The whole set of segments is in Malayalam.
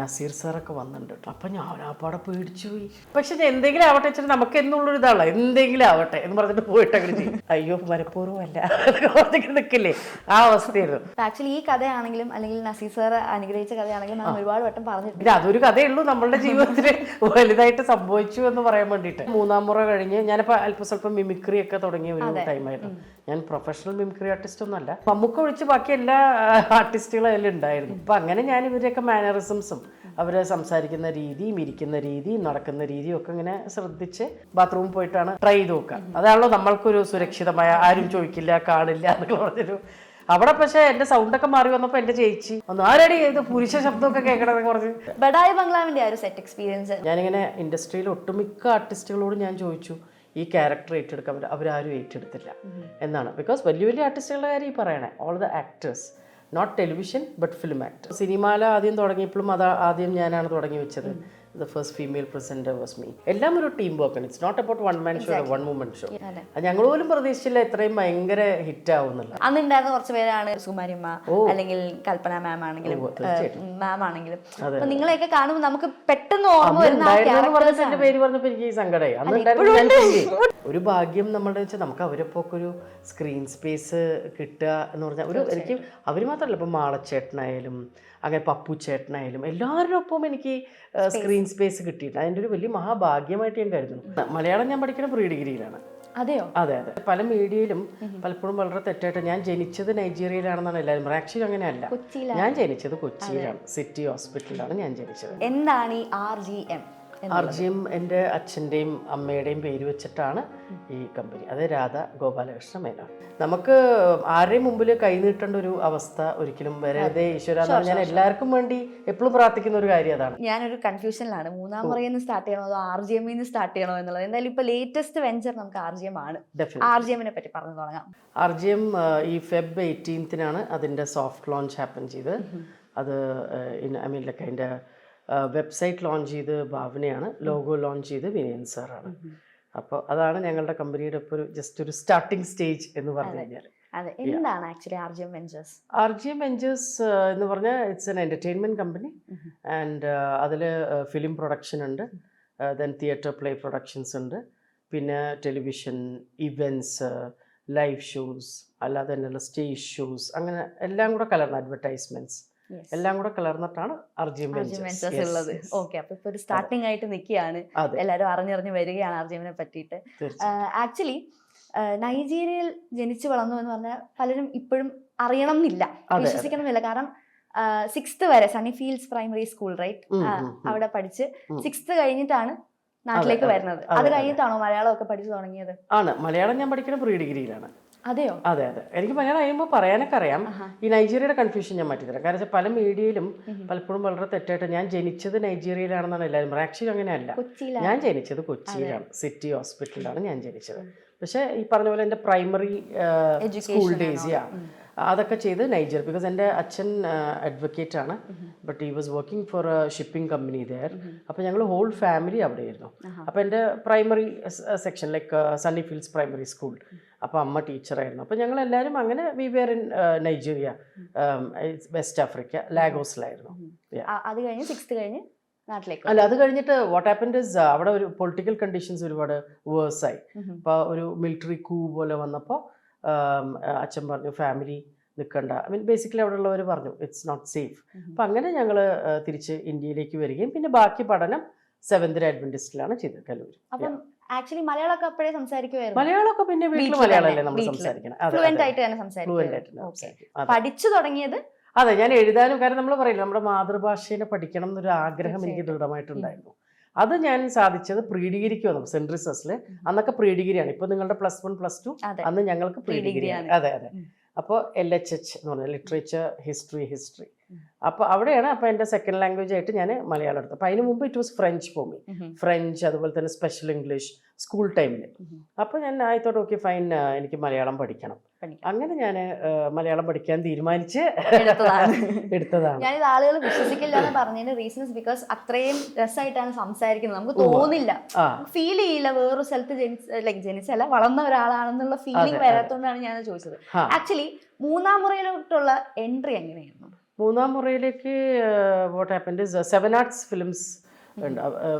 നസീർ സാറൊക്കെ വന്നിട്ടുണ്ട് കേട്ടോ. അപ്പം ഞാൻ ആപ്പാടെ പാടെ പേടിച്ചു പോയി പക്ഷെ ഇത് എന്തെങ്കിലും ആവട്ടെ വെച്ചാൽ നമുക്ക് എന്നുള്ളൊരു ഇതാണല്ലോ. എന്തെങ്കിലും ആവട്ടെ എന്ന് പറഞ്ഞിട്ട് പോയിട്ട് അങ്ങനെ ചെയ്യും അയ്യോ മനഃപൂർവം അല്ല നിൽക്കില്ലേ? ആ അവസ്ഥയായിരുന്നു. ആക്ച്വലി ഈ കഥയാണെങ്കിലും അല്ലെങ്കിൽ നസീർ സാർ അനുഗ്രഹിച്ച കഥയാണെങ്കിലും നമ്മൾ ഒരുപാട് വട്ടം പറഞ്ഞിട്ടുണ്ട്. പിന്നെ അതൊരു കഥയുള്ളൂ. നമ്മളുടെ ജീവിതത്തിൽ വലുതായിട്ട് സംഭവിച്ചു എന്ന് പറയാൻ വേണ്ടിയിട്ട്. മൂന്നാം മുറ കഴിഞ്ഞ് ഞാനിപ്പോൾ അല്പം സ്വല്പം മിമിക്രി ഒക്കെ തുടങ്ങിയ ഒരു ടൈമായിരുന്നു ഞാൻ പ്രൊഫഷണൽ മിമിക്രി ആർട്ടിസ്റ്റ് ഒന്നും അല്ല മമ്മൂക്ക ഒഴിച്ച് ബാക്കി എല്ലാ ആർട്ടിസ്റ്റുകളും അതിലുണ്ടായിരുന്നു അപ്പം അങ്ങനെ ഞാൻ ഇവരെയൊക്കെ മാനറിസംസും അവർ സംസാരിക്കുന്ന രീതിയും ഇരിക്കുന്ന രീതിയും നടക്കുന്ന രീതിയും ഒക്കെ ഇങ്ങനെ ശ്രദ്ധിച്ച് ബാത്റൂമിൽ പോയിട്ടാണ് ട്രൈ ചെയ്ത് നോക്കുക. അതാണല്ലോ നമ്മൾക്കൊരു സുരക്ഷിതമായ ആരും ചോദിക്കില്ല കാണില്ല എന്നൊക്കെ പറഞ്ഞൊരു അവിടെ പക്ഷെ എന്റെ സൗണ്ട് ഒക്കെ മാറി വന്നപ്പോ എന്റെ ചേച്ചി ഒന്ന് ആരടി ഇത് പുരുഷ ശബ്ദമൊക്കെ കേൾക്കണമെന്ന് കുറച്ച് ബഡായി ബംഗ്ലാവിന്റെ ആ ഒരു സെറ്റ് എക്സ്പീരിയൻസ് ഞാനിങ്ങനെ ഇൻഡസ്ട്രിയിൽ ഒട്ടുമിക്ക ആർട്ടിസ്റ്റുകളോട് ഞാൻ ചോദിച്ചു ഈ ക്യാരക്ടർ ഏറ്റെടുക്കാൻ പറ്റും അവരാരും ഏറ്റെടുത്തില്ല എന്നാണ്. ബിക്കോസ് വലിയ വലിയ ആർട്ടിസ്റ്റുകളുടെ കാര്യം ഈ പറയണേ all the actors not television but film act സിനിമയിൽ ആദ്യം തുടങ്ങിയപ്പോഴും അത് ആദ്യം ഞാനാണ് തുടങ്ങി വെച്ചത്. The first female presenter was me എല്ലാം ഒരു ടീം വർക്കാണ് it's not about one man show one woman show. ഞങ്ങൾ പോലും പ്രതീക്ഷിച്ചില്ല ഇത്രയും ഭയങ്കര ഹിറ്റ് ആവുന്നില്ല അന്ന് ഉണ്ടായിരുന്ന കുറച്ച് പേരാണ് സുകുമാരിമ്മ അല്ലെങ്കിൽ കൽപ്പന മാം ആണെങ്കിലും മാം ആണെങ്കിലും. അപ്പൊ നിങ്ങളെയൊക്കെ കാണുമ്പോൾ നമുക്ക് പെട്ടെന്ന് ഓർമ്മ വരുന്ന പേര് പറഞ്ഞപ്പോൾ എനിക്ക് സങ്കടമായി അന്ന്. ഒരു ഭാഗ്യം നമ്മളുടെ വെച്ചാൽ നമുക്ക് അവരൊപ്പം ഒക്കെ ഒരു സ്ക്രീൻ സ്പേസ് കിട്ടുക എന്ന് പറഞ്ഞാൽ ഒരു എനിക്ക് അവർ മാത്രമല്ല ഇപ്പം മാളച്ചേട്ടനായാലും അങ്ങനെ പപ്പു ചേട്ടനായാലും എല്ലാവരുടെ ഒപ്പം എനിക്ക് സ്ക്രീൻ സ്പേസ് കിട്ടിയിട്ടുണ്ട്. അതിന്റെ ഒരു വലിയ മഹാഭാഗ്യമായിട്ട് ഞാൻ കരുതുന്നു. മലയാളം ഞാൻ പഠിക്കുന്ന പ്രീ ഡിഗ്രിയിലാണ്. അതെയോ? അതെ അതെ. പല മീഡിയയിലും പലപ്പോഴും വളരെ തെറ്റായിട്ട് ഞാൻ ജനിച്ചത് നൈജീരിയയിലാണെന്നാണ് എല്ലാവരും പറയുന്നത് ആക്ച്വലി അങ്ങനെയല്ല. ഞാൻ ജനിച്ചത് കൊച്ചിയിലാണ്. സിറ്റി ഹോസ്പിറ്റലിലാണ് ഞാൻ ജനിച്ചത്. എന്താണ് ഈ ആർ ജി എം ആർജിയും എന്റെ അച്ഛന്റെയും അമ്മയുടെയും പേര് വെച്ചിട്ടാണ് ഈ കമ്പനി. അത് രാധ ഗോപാലകൃഷ്ണ മേനോൻ. നമുക്ക് ആരുടെയും മുമ്പിൽ കൈനീട്ടേണ്ട ഒരു അവസ്ഥ ഒരിക്കലും വരാതെ ഈശ്വര ഞാൻ എല്ലാവർക്കും വേണ്ടി എപ്പോഴും പ്രാർത്ഥിക്കുന്ന ഒരു കാര്യം അതാണ്. ഞാനൊരു കൺഫ്യൂഷനിലാണ്. മൂന്നാം മുറയിൽ നിന്ന് സ്റ്റാർട്ട് ചെയ്യണോ അതോ ആർ ജി എമ്മിൽ നിന്ന് സ്റ്റാർട്ട് ചെയ്യണോ എന്നുള്ളത്? എന്തായാലും ഇപ്പൊ ലേറ്റസ്റ്റ് വെഞ്ചർ നമുക്ക് ആർ ജി എം ആണ് ആർ ജി എമ്മിനെ പറ്റി പറഞ്ഞു തുടങ്ങാം. ആർ ജി എം ഈ ഫെബ് എയ്റ്റീൻത്തിനാണ് അതിന്റെ സോഫ്റ്റ് ലോഞ്ച് ഹാപ്പൻ ചെയ്ത് അത് ഐ മീൻ ലൈക്ക് അതിന്റെ വെബ്സൈറ്റ് ലോഞ്ച് ചെയ്ത് ഭാവനയാണ്. ലോഗോ ലോഞ്ച് ചെയ്ത് വിനയൻ സാറാണ്. അപ്പോൾ അതാണ് ഞങ്ങളുടെ കമ്പനിയുടെ ഇപ്പോൾ ഒരു ജസ്റ്റ് ഒരു സ്റ്റാർട്ടിംഗ് സ്റ്റേജ് എന്ന് പറഞ്ഞു കഴിഞ്ഞാൽ അതെ. എന്താണ് actually R G M ventures R G M ventures എന്ന് പറഞ്ഞാൽ it's an entertainment company and അതിൽ ഫിലിം പ്രൊഡക്ഷൻ ഉണ്ട്. ദെൻ തിയേറ്റർ പ്ലേ പ്രൊഡക്ഷൻസ് ഉണ്ട്. പിന്നെ ടെലിവിഷൻ ഇവന്റ്സ് ലൈവ് ഷോസ് അല്ലാതെ തന്നെയുള്ള സ്റ്റേജ് ഷോസ് അങ്ങനെ എല്ലാം കൂടെ കലർന്ന അഡ്വർടൈസ്മെന്റ്സ് എല്ലാം കൂടെ കലർന്നിട്ടാണ് ഉള്ളത്. ഓക്കെ അപ്പൊ ഇപ്പൊ ഒരു സ്റ്റാർട്ടിംഗ് ആയിട്ട് നിൽക്കുകയാണ് എല്ലാരും എല്ലാവരും അറിഞ്ഞറിഞ്ഞ് വരികയാണ് അർജുനെ പറ്റിട്ട് പറ്റിയിട്ട് ആക്ച്വലി നൈജീരിയയിൽ ജനിച്ചു വളർന്നു എന്ന് പറഞ്ഞാൽ പലരും ഇപ്പോഴും അറിയണം എന്നില്ല. വിശ്വസിക്കണമെന്നില്ല കാരണം സിക്സ്ത് വരെ Sunny Fields primary school right. അവിടെ പഠിച്ച്. സിക്സ്ത് കഴിഞ്ഞിട്ടാണ് നാട്ടിലേക്ക് വരുന്നത്. അത് അതെ. കഴിഞ്ഞിട്ടാണോ മലയാളം ഒക്കെ പഠിച്ചു തുടങ്ങിയത്? ആണ്. മലയാളം ഞാൻ പഠിക്കുന്നത് പ്രീ ഡിഗ്രിയിലാണ് അതെയോ? അതെ അതെ. എനിക്ക് മലയാളം കഴിയുമ്പോൾ പറയാനൊക്കെ അറിയാം. ഈ നൈജീരിയയുടെ കൺഫ്യൂഷൻ ഞാൻ മാറ്റിത്തരാം. കാരണം വെച്ചാൽ പല മീഡിയയിലും പലപ്പോഴും വളരെ തെറ്റായിട്ട് ഞാൻ ജനിച്ചത് നൈജീരിയയിലാണെന്നാണ് എല്ലാവരും പറയുന്നത്. ആക്ച്വലി അങ്ങനെയല്ല. ഞാൻ ജനിച്ചത് കൊച്ചിയിലാണ്. സിറ്റി ഹോസ്പിറ്റലിലാണ് ഞാൻ ജനിച്ചത്. പക്ഷേ ഈ പറഞ്ഞ പോലെ എന്റെ പ്രൈമറി സ്കൂൾ ഡേയ്സ് യാ അതൊക്കെ ചെയ്ത് നൈജർ ബിക്കോസ് എന്റെ അച്ഛൻ അഡ്വക്കേറ്റ് ആണ് but he was working for a shipping company there അപ്പോൾ ഞങ്ങൾ ഹോൾ ഫാമിലി അവിടെയായിരുന്നു അപ്പോൾ എന്റെ primary section like Sunny Fields primary school അപ്പോൾ അമ്മ ടീച്ചറായിരുന്നു. അപ്പോൾ ഞങ്ങൾ എല്ലാവരും അങ്ങനെ we were in Nigeria West Africa ലാഗോസിലായിരുന്നു. അത് കഴിഞ്ഞ് സിക്സ്ത് കഴിഞ്ഞ് നാട്ടിലേക്ക് അല്ല അത് കഴിഞ്ഞിട്ട് വാട്ട് ആപ്പൻഡ് ഇസ് അവിടെ ഒരു പൊളിറ്റിക്കൽ കണ്ടീഷൻസ് ഒരുപാട് വേഴ്സായി അപ്പോൾ ഒരു മിലിറ്ററി കൂ പോലെ വന്നപ്പോൾ അച്ഛൻ പറഞ്ഞു ഫാമിലി നിൽക്കണ്ട ഐ മീൻ ബേസിക്കലി അവിടെ ഉള്ളവർ പറഞ്ഞു ഇറ്റ്സ് നോട്ട് സേഫ് അപ്പം അങ്ങനെ ഞങ്ങൾ തിരിച്ച് ഇന്ത്യയിലേക്ക് വരികയും പിന്നെ ബാക്കി പഠനം സെവൻത് അഡ്വന്റിസ്റ്റിലാണ് ചെയ്തത് കല്ലൂർ അപ്പം ആക്ച്വലി മലയാളമൊക്കെ അപ്പോഴേ സംസാരിക്കുമായിരുന്നു മലയാളമൊക്കെ പിന്നെ വീട്ടിൽ മലയാളമല്ലേ നമ്മൾ സംസാരിക്കണം. ആയിട്ട് തന്നെ സംസാരിക്കും. പഠിച്ചു തുടങ്ങിയത്? അതെ ഞാൻ എഴുതാനും കാരണം നമ്മൾ പറയില്ല നമ്മുടെ മാതൃഭാഷയെ പഠിക്കണം എന്നൊരു ആഗ്രഹം എനിക്ക് ദൃഢമായിട്ടുണ്ടായിരുന്നു. അത് ഞാൻ സാധിച്ചത് പ്രീ ഡിഗ്രിക്ക് വന്നു സെൻട്രിസസിൽ അന്നൊക്കെ പ്രീ ഡിഗ്രിയാണ് ഇപ്പൊ നിങ്ങളുടെ പ്ലസ് വൺ പ്ലസ് ടു അന്ന് ഞങ്ങൾക്ക് പ്രീ ഡിഗ്രിയാണ് അതെ അതെ. അപ്പോൾ എൽ എച്ച് എച്ച് എന്ന് പറഞ്ഞാൽ ലിറ്ററേച്ചർ ഹിസ്റ്ററി ഹിസ്റ്ററി. അപ്പോൾ അവിടെയാണ് അപ്പോൾ എന്റെ സെക്കൻഡ് ലാംഗ്വേജ് ആയിട്ട് ഞാൻ മലയാളം എടുത്തത് അപ്പോൾ അതിന് മുമ്പ് it was French for me French അതുപോലെ തന്നെ സ്പെഷ്യൽ ഇംഗ്ലീഷ് സ്കൂൾ ടൈമിൽ. അപ്പോൾ ഞാൻ ആയിത്തോട്ട് ഓക്കെ ഫൈൻ എനിക്ക് മലയാളം പഠിക്കണം. അങ്ങനെ ഞാൻ മലയാളം പഠിക്കാൻ തീരുമാനിച്ച് എടുത്തതാണ്. എടുത്തതാണ്. ഞാനിത് ആളുകൾ വിശ്വസിക്കില്ല എന്ന് പറഞ്ഞതിന് റീസൺസ് ബിക്കോസ് അത്രയും രസമായിട്ടാണ് സംസാരിക്കുന്നത്. നമുക്ക് തോന്നില്ല. ഫീൽ ചെയ്യില്ല വേറൊരു സ്ഥലത്ത് ജനിച്ച ലൈക്ക് ജനിച്ചല്ല വളർന്ന ഒരാളാണെന്നുള്ള ഫീലിംഗ്. വരാത്തോണ്ടാണ് ഞാൻ ചോദിച്ചത്. ആക്ച്വലി മൂന്നാം മുറയിലോട്ടുള്ള എൻട്രി എങ്ങനെയായിരുന്നു? മൂന്നാം മുറയിലേക്ക് what happened Seven Arts Films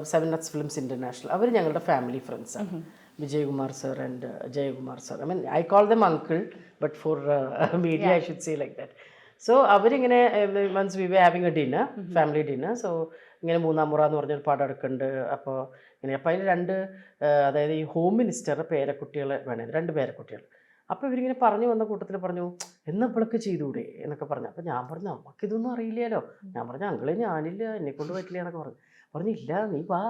Seven Arts Films International അവർ ഞങ്ങളുടെ family ഫ്രണ്ട്സാണ് Vijayakumar sir and Jayakumar sir I mean I call them uncle but for media I should say like that so അവരിങ്ങനെ means we were having a dinner family dinner so ഇങ്ങനെ മൂന്നാം മുറ എന്ന് പറഞ്ഞൊരു പാഠം എടുക്കുന്നുണ്ട് അപ്പോൾ ഇങ്ങനെ അപ്പോൾ അതിൽ രണ്ട് അതായത് ഈ ഹോം മിനിസ്റ്ററുടെ പേരക്കുട്ടികളെ വേണേ രണ്ട് പേരക്കുട്ടികൾ. അപ്പോൾ ഇവരിങ്ങനെ പറഞ്ഞു വന്ന കൂട്ടത്തിൽ പറഞ്ഞു എന്നപ്പോഴൊക്കെ ചെയ്തുകൂടെ എന്നൊക്കെ പറഞ്ഞു. അപ്പോൾ ഞാൻ പറഞ്ഞു നമുക്കിതൊന്നും അറിയില്ലല്ലോ. ഞാൻ പറഞ്ഞു അങ്കിളെ ഞാനില്ല എന്നെ കൊണ്ട് പറ്റില്ല എന്നൊക്കെ പറഞ്ഞു. പറഞ്ഞു ഇല്ല നീ വാ.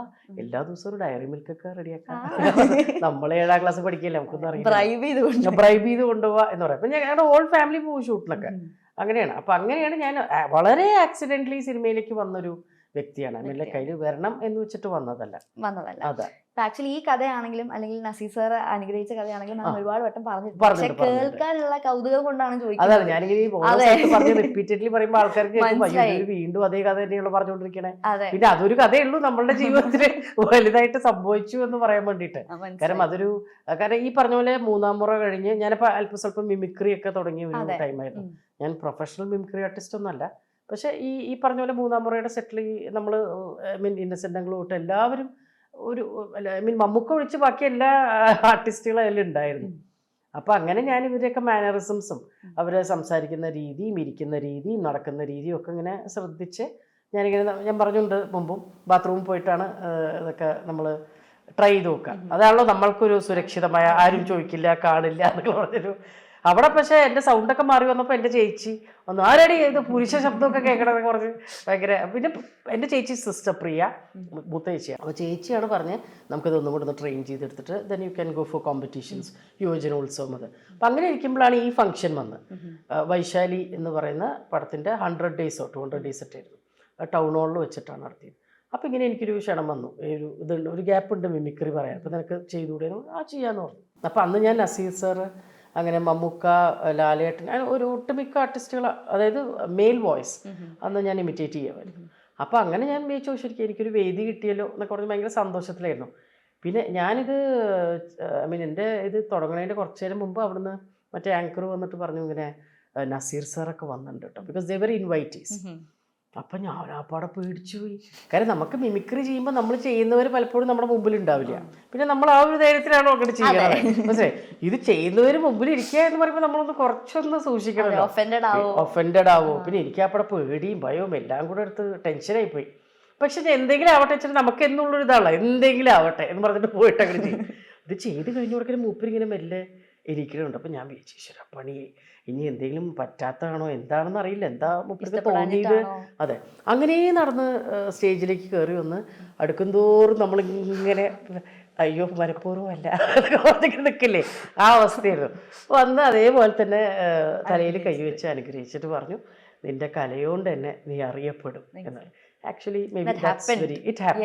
എല്ലാ ദിവസവും ഒരു ഡയറി മിൽക്കൊക്കെ റെഡിയാക്കാം നമ്മൾ ഏഴാം ക്ലാസ് പഠിക്കില്ല? നമുക്കൊന്നും അറിയില്ല ബ്രൈബ് ചെയ്ത് കൊണ്ടുപോവാ എന്ന് പറയാം. അപ്പൊ ഞങ്ങളുടെ ഓൾ ഫാമിലി പോകും ഷൂട്ടിലൊക്കെ അങ്ങനെയാണ്. അപ്പൊ അങ്ങനെയാണ് ഞാൻ വളരെ ആക്സിഡന്റലി സിനിമയിലേക്ക് വന്നൊരു വ്യക്തിയാണ്. അതിന്റെ കയ്യിൽ വരണം എന്ന് വെച്ചിട്ട് വന്നതല്ല. വന്നതല്ല. അതെ. ആക്ച്വലി ഈ കഥയാണെങ്കിലും അല്ലെങ്കിൽ നസീർ സാർ അനുഗ്രഹിച്ച കഥയാണെങ്കിലും നമ്മൾ ഒരുപാട് വട്ടം പറഞ്ഞു പക്ഷെ. കേൾക്കാനുള്ള കൗതുകം കൊണ്ടാണ് ചോദിക്കുന്നത്. ഞാനിങ്ങനെ ഈ പറഞ്ഞ് റിപ്പീറ്റഡ്ലി പറയുമ്പോൾ ആൾക്കാർക്ക് വീണ്ടും അതേ കഥ തന്നെയുള്ള പറഞ്ഞുകൊണ്ടിരിക്കണേ അതെ. പിന്നെ അതൊരു കഥയുള്ളൂ നമ്മളുടെ ജീവിതത്തിൽ വലുതായിട്ട് സംഭവിച്ചു എന്ന് പറയാൻ വേണ്ടിയിട്ട്. കാരണം അതൊരു കാരണം ഈ പറഞ്ഞ പോലെ മൂന്നാം മുറ കഴിഞ്ഞ് ഞാനിപ്പോ അല്പം സ്വല്പം മിമിക്രി ഒക്കെ തുടങ്ങിയ ഒരു ടൈമായിരുന്നു ഞാൻ പ്രൊഫഷണൽ മിമിക്രി ആർട്ടിസ്റ്റ് ഒന്നല്ല പക്ഷേ ഈ ഈ പറഞ്ഞ പോലെ മൂന്നാം മുറയുടെ സെറ്റിൽ നമ്മൾ ഐ മീൻ ഇന്നസെന്റ് അങ്കിൾ തൊട്ട് എല്ലാവരും ഒരു ഐ മീൻ മമ്മൂക്ക ഒഴിച്ച് ബാക്കി എല്ലാ ആർട്ടിസ്റ്റുകളും അതിൽ ഉണ്ടായിരുന്നു. അപ്പോൾ അങ്ങനെ ഞാൻ ഇവരെയൊക്കെ മാനറിസംസും അവർ സംസാരിക്കുന്ന രീതിയും ഇരിക്കുന്ന രീതിയും നടക്കുന്ന രീതിയും ഒക്കെ ഇങ്ങനെ ശ്രദ്ധിച്ച് ഞാനിങ്ങനെ ഞാൻ പറഞ്ഞുകൊണ്ട് മുമ്പും ബാത്റൂമിൽ പോയിട്ടാണ് ഇതൊക്കെ നമ്മൾ ട്രൈ ചെയ്ത് നോക്കുക. അതാണല്ലോ നമ്മൾക്കൊരു സുരക്ഷിതമായ ആരും ചോദിക്കില്ല കാണില്ല എന്നൊക്കെ പറഞ്ഞൊരു അവിടെ പക്ഷേ എന്റെ സൗണ്ടൊക്കെ മാറി വന്നപ്പോൾ എന്റെ ചേച്ചി ഒന്ന് ആരടി ഇത് പുരുഷ ശബ്ദമൊക്കെ കേൾക്കണമെന്ന് പറഞ്ഞ് ഭയങ്കര പിന്നെ എന്റെ ചേച്ചി സിസ്റ്റർ പ്രിയ മൂത്ത ചേച്ചിയാണ്. അപ്പോൾ ചേച്ചിയാണ് പറഞ്ഞ് നമുക്കിത് ഒന്നും കൂടെ ഒന്ന് ട്രെയിൻ ചെയ്തെടുത്തിട്ട് then you can go for competitions യുവജനോത്സവം അത് അപ്പം അങ്ങനെ ഇരിക്കുമ്പോഴാണ് ഈ ഫംഗ്ഷൻ വന്ന് വൈശാലി എന്ന് പറയുന്ന പടത്തിന്റെ ഹൺഡ്രഡ് ഡേയ്സോ ടു ഹൺഡ്രഡ് ഡേയ്സ് ഒക്കെ ആയിരുന്നു. ടൗൺ ഹാളിൽ വെച്ചിട്ടാണ് നടത്തിയത്. അപ്പോൾ ഇങ്ങനെ എനിക്കൊരു ക്ഷണം വന്നു. ഒരു ഇതുണ്ട് ഒരു ഗ്യാപ്പ് ഉണ്ട് മിമിക്രി പറയാൻ. അപ്പോൾ നിനക്ക് ചെയ്തുകൂടെ? ആ ചെയ്യാന്ന് പറഞ്ഞു. അപ്പോൾ അന്ന് ഞാൻ നസീർ സാർ അങ്ങനെ മമ്മൂക്ക ലാലേട്ടൻ അങ്ങനെ ഒരു ഒട്ടുമിക്ക ആർട്ടിസ്റ്റുകൾ അതായത് മെയിൽ വോയിസ് അന്ന് ഞാൻ ഇമിറ്റേറ്റ് ചെയ്യാമായിരുന്നു അപ്പോൾ അങ്ങനെ ഞാൻ ചോദിച്ചു "ഓ, ശരിക്കും എനിക്കൊരു വേദി കിട്ടിയല്ലോ എന്നൊക്കെ പറഞ്ഞ് ഭയങ്കര സന്തോഷത്തിലായിരുന്നു. പിന്നെ ഞാനിത് ഐ മീൻ എന്റെ ഇത് തുടങ്ങുന്നതിന്റെ കുറച്ച് നേരം മുമ്പ് അവിടുന്ന് മറ്റേ ആങ്കർ വന്നിട്ട് പറഞ്ഞു ഇങ്ങനെ നസീർ സാറൊക്കെ വന്നിട്ടുണ്ട് കേട്ടോ ബിക്കോസ് ദേ വെർ ഇൻവൈറ്റീസ്. അപ്പം ഞാൻ ആ പാടെ പേടിച്ചു പോയി കാരണം നമുക്ക് മിമിക്രി ചെയ്യുമ്പോൾ നമ്മൾ ചെയ്യുന്നവർ പലപ്പോഴും നമ്മുടെ മുമ്പിൽ ഉണ്ടാവില്ല പിന്നെ നമ്മൾ ആ ഒരു ധൈര്യത്തിലാണ് അങ്ങോട്ട് ചെയ്യുന്നത് പക്ഷേ ഇത് ചെയ്യുന്നവർ മുമ്പിൽ ഇരിക്കുക എന്ന് പറയുമ്പോൾ നമ്മളൊന്ന് കുറച്ചൊന്ന് സൂക്ഷിക്കണം ഒഫൻഡഡ് ആവോ? പിന്നെ എനിക്ക് അവിടെ പേടിയും ഭയവും എല്ലാം കൂടെ എടുത്ത് ടെൻഷനായി പോയി. പക്ഷെ എന്തെങ്കിലും ആവട്ടെ വെച്ചാൽ നമുക്ക് എന്നുള്ളൊരു ഇതാണല്ലോ. എന്തെങ്കിലും ആവട്ടെ എന്ന് പറഞ്ഞിട്ട് പോയിട്ട് അങ്ങനെ ചെയ്യും. ഇത് ചെയ്ത് കഴിഞ്ഞ കൊടുക്കുന്ന മൂപ്പരിങ്ങനെ മെല്ലെ ഇരിക്കുന്നുണ്ട് അപ്പം ഞാൻ വിചാരിച്ചു പണി ഇനി എന്തെങ്കിലും പറ്റാത്തതാണോ? എന്താണെന്ന് അറിയില്ല. എന്താ മൂപ്പർക്ക് തോന്നിയത്? അതെ. അങ്ങനെ നടന്ന് സ്റ്റേജിലേക്ക് കയറി വന്ന് അടുക്കും തോറും നമ്മളിങ്ങനെ അയ്യോ മനഃപൂർവം അല്ല നിൽക്കില്ലേ? ആ അവസ്ഥയായിരുന്നു. വന്ന് അതേപോലെ തന്നെ തലയിൽ കൈവച്ച് അനുഗ്രഹിച്ചിട്ട്. പറഞ്ഞു നിന്റെ കലയോണ്ട് തന്നെ നീ അറിയപ്പെടും എന്ന് actually maybe very it happen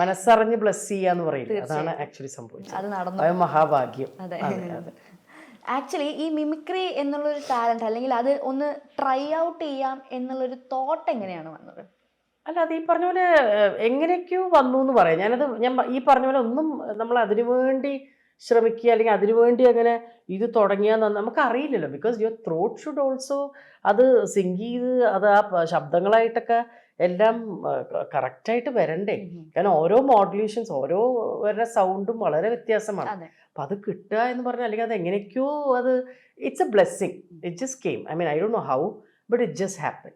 മനസ്സറിഞ്ഞ് ബ്ലസ് ചെയ്യാന്ന് പറയുന്നത്. അതാണ് ആക്ച്വലി സംഭവിച്ചത്. അത് മഹാഭാഗ്യം. അതെ അതെ. ആക്ച്വലി ഈ മിമിക്രി എന്നുള്ളൊരു ടാലന്റ് അല്ലെങ്കിൽ അത് ഒന്ന് ട്രൈ ഔട്ട് ചെയ്യാം എന്നുള്ളൊരു തോട്ട് എങ്ങനെയാണ് വന്നത്? അല്ല അത് ഈ പറഞ്ഞ പോലെ എങ്ങനെയൊക്കെയോ വന്നു എന്ന് പറയാം. ഞാനത് ഞാൻ ഈ പറഞ്ഞ പോലെ ഒന്നും നമ്മൾ അതിനു വേണ്ടി ശ്രമിക്കുക അല്ലെങ്കിൽ അതിനു വേണ്ടി അങ്ങനെ ഇത് തുടങ്ങിയാൽ നമുക്ക് അറിയില്ലല്ലോ because your throat should also അത് സിങ്ക് ചെയ്ത് അത് ആ ശബ്ദങ്ങളായിട്ടൊക്കെ എല്ലാം കറക്റ്റായിട്ട് വരണ്ടേ. കാരണം ഓരോ മോഡുലേഷൻസ് ഓരോ വരുന്ന സൗണ്ടും വളരെ വ്യത്യാസമാണ്. അതെ അപ്പം അത് കിട്ടുക എന്ന് പറഞ്ഞാൽ അല്ലെങ്കിൽ അത് എങ്ങനെയൊക്കെയോ അത് it's a blessing it just came I mean I don't know how but it just happen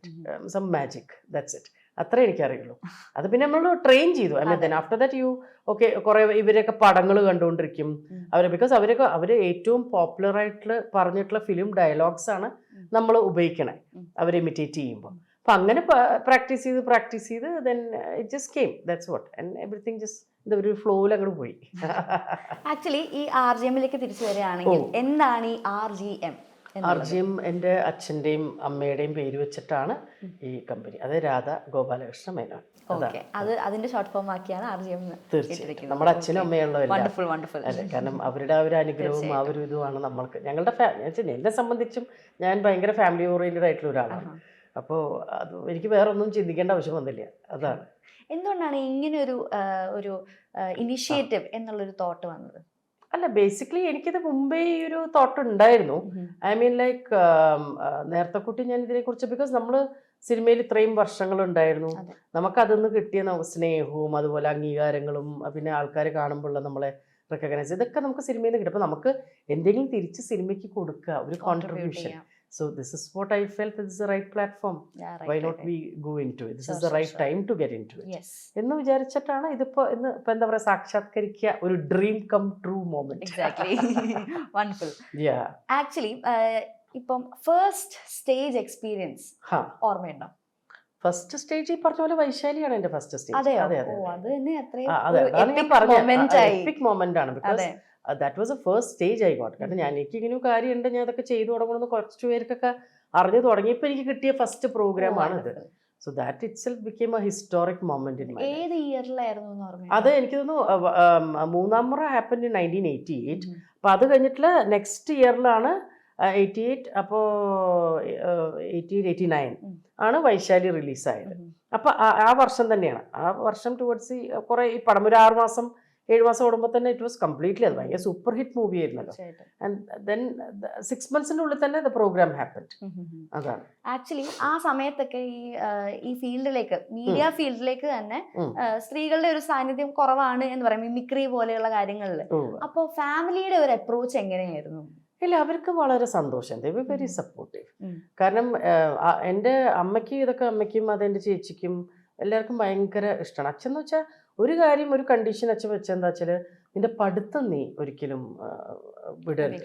some magic that's it അത്രേ എനിക്കറിയുള്ളൂ. അത് പിന്നെ നമ്മൾ ട്രെയിൻ ചെയ്തു. I mean then after that you okay കുറേ ഇവരൊക്കെ പടങ്ങൾ കണ്ടുകൊണ്ടിരിക്കും. അവർ ബിക്കോസ് അവരൊക്കെ അവർ ഏറ്റവും പോപ്പുലർ ആയിട്ടുള്ള പറഞ്ഞിട്ടുള്ള ഫിലിം ഡയലോഗ്സ് ആണ് നമ്മൾ ഉപയോഗിക്കണേ. അവർ അവരെ ഇമിറ്റേറ്റ് ചെയ്യുമ്പോൾ. അപ്പം അങ്ങനെ പ്രാക്ടീസ് ചെയ്ത് പ്രാക്ടീസ് ചെയ്ത് then it just came that's what and everything just എന്താ ഒരു ഫ്ലോയിൽ അങ്ങോട്ട് പോയി. ആക്ച്വലി ഈ ആർ ജി എമ്മിലേക്ക് തിരിച്ചു വരികയാണെങ്കിൽ എന്താണ് ഈ R G M R G M എന്റെ അച്ഛന്റെയും അമ്മയുടെയും പേര് വെച്ചിട്ടാണ് ഈ കമ്പനി അത് രാധ ഗോപാലകൃഷ്ണ മേനോൻ. അത് അതിന്റെ ഷോർട്ട് ഫോം ആക്കിയാണ് ആർ ജി എം തീർച്ചയായും. നമ്മുടെ അച്ഛനും അമ്മയുള്ളവരും അതെ കാരണം അവരുടെ ആ ഒരു അനുഗ്രഹവും ആ ഒരു ഇതുമാണ് നമ്മൾക്ക്. ഞങ്ങളുടെ എന്നെ സംബന്ധിച്ചും ഞാൻ ഭയങ്കര ഫാമിലി ഓറിയന്റഡ് ആയിട്ടുള്ള ഒരാളാണ്. അപ്പോൾ അത് എനിക്ക് വേറെ ഒന്നും ചിന്തിക്കേണ്ട ആവശ്യം വന്നില്ല. അതാണ്. എന്തുകൊണ്ടാണ് ഇങ്ങനെ ഒരു ഒരു ഇനിഷ്യേറ്റീവ് എന്നുള്ളൊരു തോട്ട് വന്നത്? അല്ല ബേസിക്കലി എനിക്കിത് മുമ്പേ ഈ ഒരു തോട്ട് ഉണ്ടായിരുന്നു. ഐ മീൻ ലൈക്ക് നേരത്തെ കുട്ടി ഞാൻ ഇതിനെക്കുറിച്ച് ബിക്കോസ് നമ്മൾ സിനിമയിൽ ഇത്രയും വർഷങ്ങൾ ഉണ്ടായിരുന്നു. അതെ. നമുക്ക് അതിൽ നിന്ന് കിട്ടിയ സ്നേഹവും അതുപോലെ അംഗീകാരങ്ങളും പിന്നെ ആൾക്കാർ കാണുമ്പോൾ നമ്മളെ റെക്കഗ്നൈസ് ഇതൊക്കെ നമുക്ക് സിനിമയിൽ നിന്ന് കിട്ടും. അപ്പോൾ നമുക്ക് എന്തെങ്കിലും തിരിച്ച് സിനിമയ്ക്ക് കൊടുക്കുക ഒരു contribution so this is what I felt this is right platform why right, we go into this Sure, is the sure, right sure. time to get into it. Yes. എന്ന് വിചാരിച്ചിട്ടാണ് ഇതിപ്പോ ഇന്ന് ഇപ്പൊ എന്താ പറയാ സാക്ഷാത്കരിക്കുക ഒരു dream come true moment exactly wonderful yeah actually ഇപ്പം ഫസ്റ്റ് സ്റ്റേജ് എക്സ്പീരിയൻസ് ഓർമ്മയുണ്ടോ? ഫസ്റ്റ് സ്റ്റേജ് ഈ പറഞ്ഞ പോലെ വൈശാലിയാണ് എന്റെ ഫസ്റ്റ് സ്റ്റേജ് അതെ അതെ അതെ അത്. തന്നെ അത്രയും എപ്പിക് മൊമെന്റ് ആണ്. Because that was a first stage ആയി ഗോട്ട് കാരണം ഞാൻ എനിക്ക് ഇങ്ങനെ കാര്യമുണ്ട് ഞാൻ അതൊക്കെ ചെയ്തു തുടങ്ങണമെന്ന് കുറച്ച് പേർക്കൊക്കെ അറിഞ്ഞു തുടങ്ങിയപ്പോൾ എനിക്ക് കിട്ടിയ ഫസ്റ്റ് പ്രോഗ്രാം ആണ് ഇത് Wonderful. So that it self became a historic moment in ഏത് ഇയറിലായിരുന്നു അത് എനിക്ക് തോന്നുന്നു അഹ് ഉം, Moonnam Mura happen in nineteen eighty eight അപ്പോൾ അത് കഴിഞ്ഞിട്ടുള്ള നെക്സ്റ്റ് ഇയറിലാണ് എയ്റ്റി എയ്റ്റ് അപ്പോൾ എയ്റ്റി എയ്റ്റ് എയ്റ്റി നയൻ. ആണ് വൈശാലി റിലീസായത് അപ്പോൾ ആ വർഷം തന്നെയാണ്. ആ വർഷം ടുവേർഡ്സ് ഈ കുറേ ഈ പടം ഒരു ആറ് മാസം ഏഴ് മാസം ഓടുമ്പോൾ തന്നെ ഇറ്റ് വാസ് കംപ്ലീറ്റ്ലി അത് ഭയങ്കര സൂപ്പർ ഹിറ്റ് മൂവി ആയിരുന്നല്ലോ. ആൻഡ് ദെൻ സിക്സ് മന്ത്സിന്റെ ഉള്ളിൽ തന്നെ ദ പ്രോഗ്രാം ഹാപ്പൻഡ് അതാണ്. ആക്ച്വലി ആ സമയത്തൊക്കെ ഈ ഈ ഫീൽഡിലേക്ക് മീഡിയ ഫീൽഡിലേക്ക് തന്നെ സ്ത്രീകളുടെ ഒരു സാന്നിധ്യം കുറവാണ് എന്ന് പറയുമ്പോൾ മിമിക്രി പോലെയുള്ള കാര്യങ്ങളിൽ. അപ്പോ അപ്പോൾ ഫാമിലിയുടെ ഒരു അപ്രോച്ച് എങ്ങനെയായിരുന്നു? ഇല്ല അവർക്ക് വളരെ സന്തോഷം. ദേ വെരി സപ്പോർട്ടീവ് കാരണം എന്റെ അമ്മയ്ക്ക് ഇതൊക്കെ അമ്മയ്ക്കും അതെന്റെ ചേച്ചിക്കും എല്ലാവർക്കും ഭയങ്കര ഇഷ്ടമാണ്. അച്ഛൻ എന്ന് വെച്ചാൽ ഒരു കാര്യം ഒരു കണ്ടീഷൻ അച്ഛൻ വെച്ചെന്താ വെച്ചാൽ നിന്റെ പഠിത്തം നീ ഒരിക്കലും വിടരുത്.